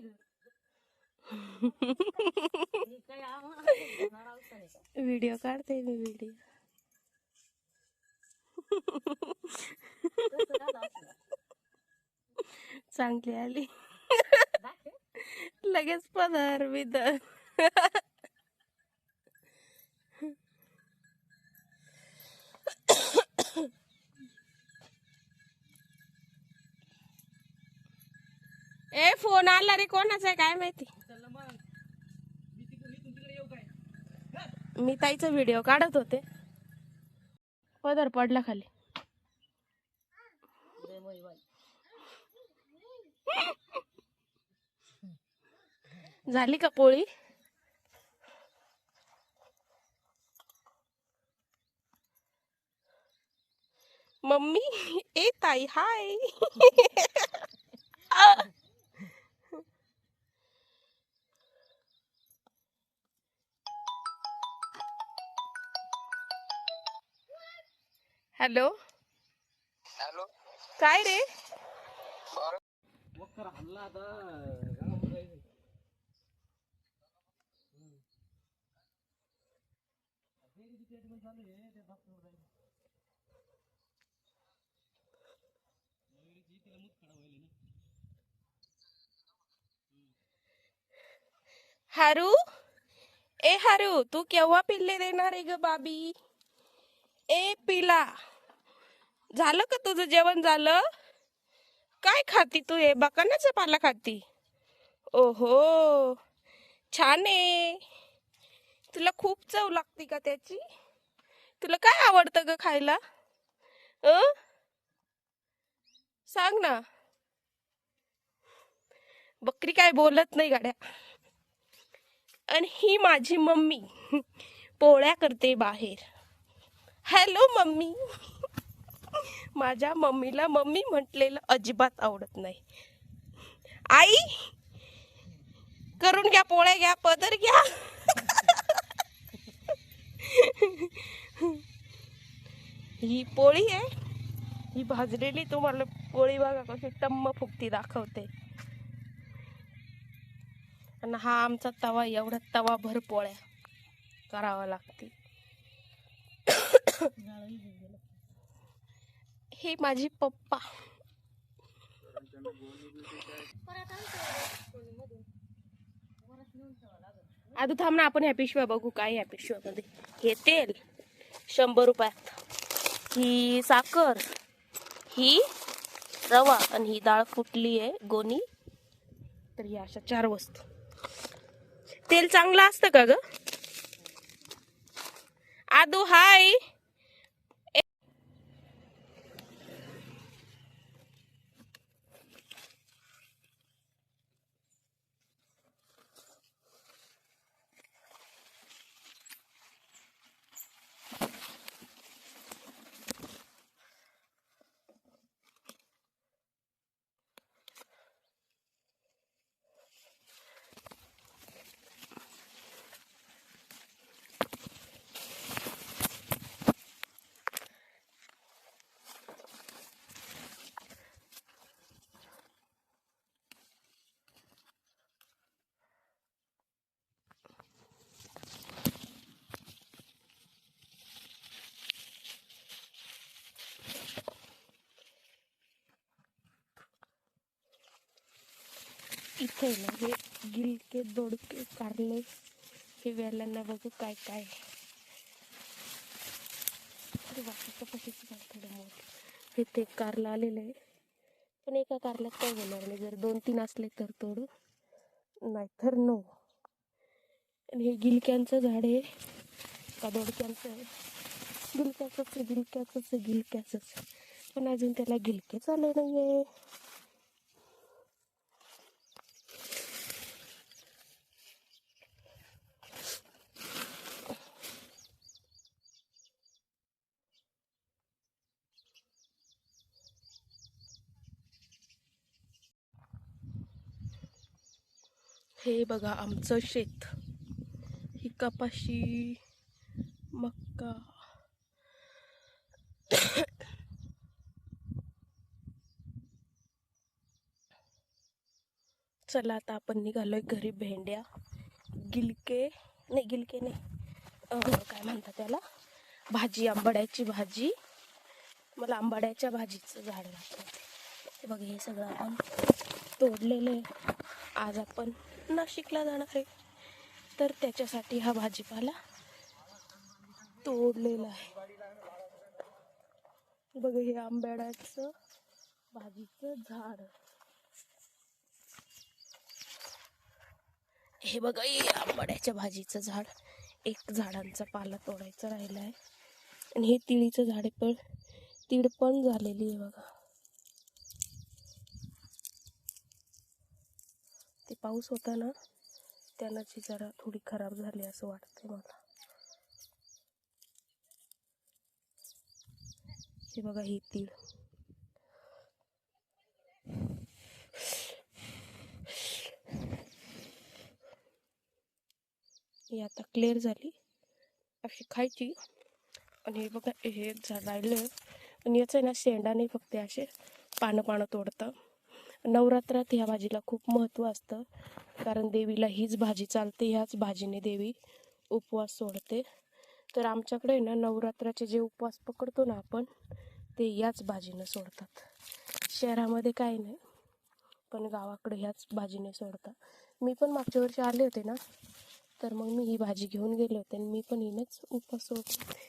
Video काढते मी video चांगली आली. लगेच पदर विदर ए फोन आला रे कोणाचा आहे काय माहिती? मी ताईचा व्हिडिओ काढत होते. पदर पडला खाली. झाली का पोळी? मम्मी ए ताई हाय. हॅलो. हॅलो. काय रे? हारू? ए हारू तू केव्हा पिल्ले देणार आहे ग बाबी? ए पिला. झालं का तुझं जेवण झालं? काय खाती तू हे? बकानाचा पाला खाती? ओहो छान आहे. तुला खूप चव लागते का त्याची? तुला काय आवडतं ग खायला? अ? सांग ना. बकरी काय बोलत नाही गाड्या. आणि ही माझी मम्मी. पोळ्या करते बाहेर. Hello mummy. माझ्या मम्मीला मम्मी म्हटलेलं अजिबात आवडत नाही. आई करून घ्या पोळ्या घ्या पदर घ्या. ही पोळी आहे. ही भाजलेली तुम्हाला पोळी बघा कशी टम्म फुकती दाखवते. आणि हा आमचा तवा एवढा तवा भर पोळ्या करावा लागते हे माझे पप्पा. आधी थांब ना आपण ह्या पिशव्या बघू काय ह्या पिशव्यामध्ये. हे तेल शंभर रुपयात. ही साखर ही रवा आणि ही डाळ फुटली आहे गोणी तर या अशा चार वस्तू. तेल चांगलं असतं का ग? आदू हाय. इथे ना हे गिलके दोडके कारले हे वेलांना बघू काय काय हे ते बाकीचं इथे कारला आलेलं आहे. पण एका कारल्यात काय होणार नाही जर दोन तीन असले तर तोडू. नाहीतर नो. आणि हे गिलक्यांचं झाड आहे. का दोडक्यांचं आहे? गिलक्याचंच आहे गिलक्याचंच गिलक्याचंच पण अजून त्याला गिलके चालू नाही आहे हे बघा आमचं शेत. ही कपाशी मक्का. चला आता आपण निघालोय घरी भेंड्या. गिलके. नाही गिलके नाही. काय म्हणतात त्याला? भाजी आंबाड्याची भाजी. मला आंबाड्याच्या भाजीचं झाड लागतं. हे बघ हे सगळं आपण तोडलेलं आहे. आज आपण नाशिकला जाणार आहे. तर त्याच्यासाठी हा भाजीपाला तोडलेला आहे. बघ हे आंब्याड्याचं भाजीचं झाड. हे बघा हे आंबाड्याच्या भाजीचं झाड. एक झाडांचा पाला तोडायचा राहिला आहे आणि हे तिळीचं झाड पण तीड पण झालेली आहे बघा. पाऊस होता ना त्यानं जरा थोडी खराब झाली असं वाटतंय मला. हे बघा ही तीळ. ही आता क्लिअर झाली. अशी खायची. आणि हे बघा हे झाड राहिलं आणि याचं आहे ना शेंडा नाही फक्त असे पानं पानं तोडतं. नवरात्रात ह्या भाजीला खूप महत्त्व असतं. कारण देवीला हीच भाजी चालते ह्याच भाजीने देवी उपवास सोडते. तर आमच्याकडे ना नवरात्राचे जे उपवास पकडतो ना आपण ते याच भाजीनं सोडतात. शहरामध्ये काही नाही पण गावाकडे ह्याच भाजीने सोडतात. मी पण मागच्या वर्षी आले होते ना तर मग मी ही भाजी घेऊन गेले होते आणि मी पण हिनंच उपवास सोडते.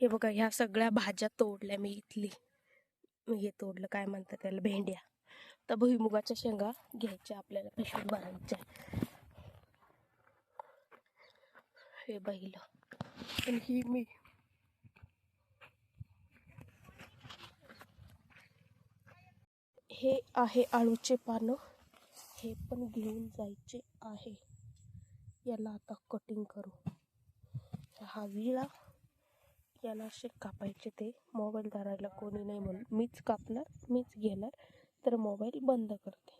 हे बघा ह्या सगळ्या भाज्या तोडल्या मी इथली. हे तोडलं काय म्हणतात त्याला भेंड्या. तर भुईमुगाच्या शेंगा घ्यायच्या आपल्याला पिशवीत भरायच्या. हे बैल. आणि ही मी. हे आहे आळूचे पानं. हे पण घेऊन जायचे आहे. याला आता कटिंग करू. हा विळा. याला असे कापायचे ते मोबाईल धरायला कोणी नाही म्हणून. मीच कापणार मीच घेणार तर मोबाईल बंद करते.